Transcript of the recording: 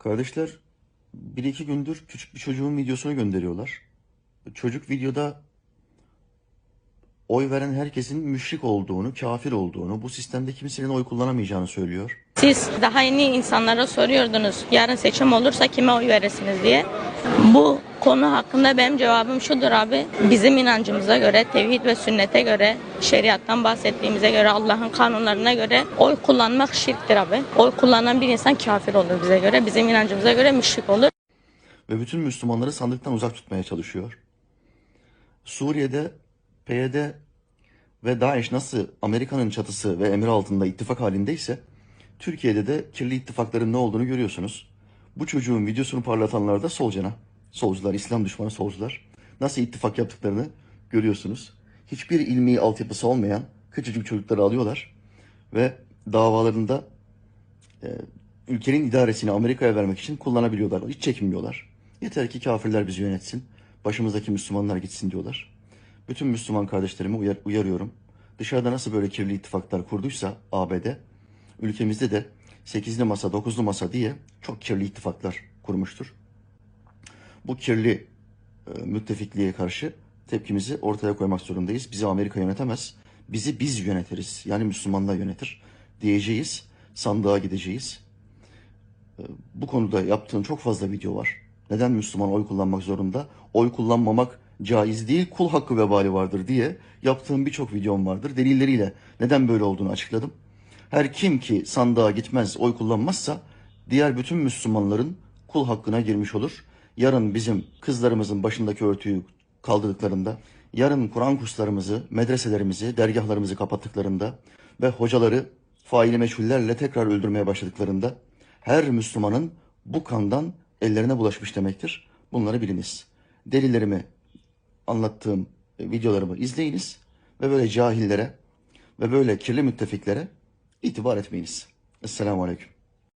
Kardeşler bir iki gündür küçük bir çocuğun videosunu gönderiyorlar. Çocuk videoda oy veren herkesin müşrik olduğunu, kafir olduğunu, bu sistemde kimsenin oy kullanamayacağını söylüyor. Siz daha yeni insanlara soruyordunuz yarın seçim olursa kime oy verirsiniz diye. Bu konu hakkında benim cevabım şudur abi. Bizim inancımıza göre, tevhid ve sünnete göre, şeriattan bahsettiğimize göre, Allah'ın kanunlarına göre oy kullanmak şirktir abi. Oy kullanan bir insan kafir olur bize göre. Bizim inancımıza göre müşrik olur. Ve bütün Müslümanları sandıktan uzak tutmaya çalışıyor. Suriye'de PYD ve DAEŞ nasıl Amerika'nın çatısı ve emri altında ittifak halindeyse Türkiye'de de kirli ittifakların ne olduğunu görüyorsunuz. Bu çocuğun videosunu parlatanlar da solcana. Solcular, İslam düşmanı solcular. Nasıl ittifak yaptıklarını görüyorsunuz. Hiçbir ilmi altyapısı olmayan küçücük çocukları alıyorlar ve davalarında e, ülkenin idaresini Amerika'ya vermek için kullanabiliyorlar. Hiç çekinmiyorlar. Yeter ki kafirler bizi yönetsin. Başımızdaki Müslümanlar gitsin diyorlar. Bütün Müslüman kardeşlerimi uyar, uyarıyorum. Dışarıda nasıl böyle kirli ittifaklar kurduysa ABD, ülkemizde de 8'li masa, 9'lu masa diye çok kirli ittifaklar kurmuştur. Bu kirli e, müttefikliğe karşı tepkimizi ortaya koymak zorundayız. Bizi Amerika yönetemez. Bizi biz yönetiriz. Yani Müslümanlar yönetir. Diyeceğiz. Sandığa gideceğiz. E, Bu konuda yaptığım çok fazla video var. Neden Müslüman oy kullanmak zorunda? Oy kullanmamak caiz değil, kul hakkı vebali vardır diye yaptığım birçok videom vardır. Delilleriyle neden böyle olduğunu açıkladım. Her kim ki sandığa gitmez, oy kullanmazsa diğer bütün Müslümanların kul hakkına girmiş olur. Yarın bizim kızlarımızın başındaki örtüyü kaldırdıklarında, yarın Kur'an kurslarımızı, medreselerimizi, dergahlarımızı kapattıklarında ve hocaları faili meçhullerle tekrar öldürmeye başladıklarında her Müslümanın bu kandan ellerine bulaşmış demektir. Bunları biliniz. Delillerimi anlattığım videolarımı izleyiniz ve böyle cahillere ve böyle kirli müttefiklere itibar etmeyiniz. Esselamu Aleyküm.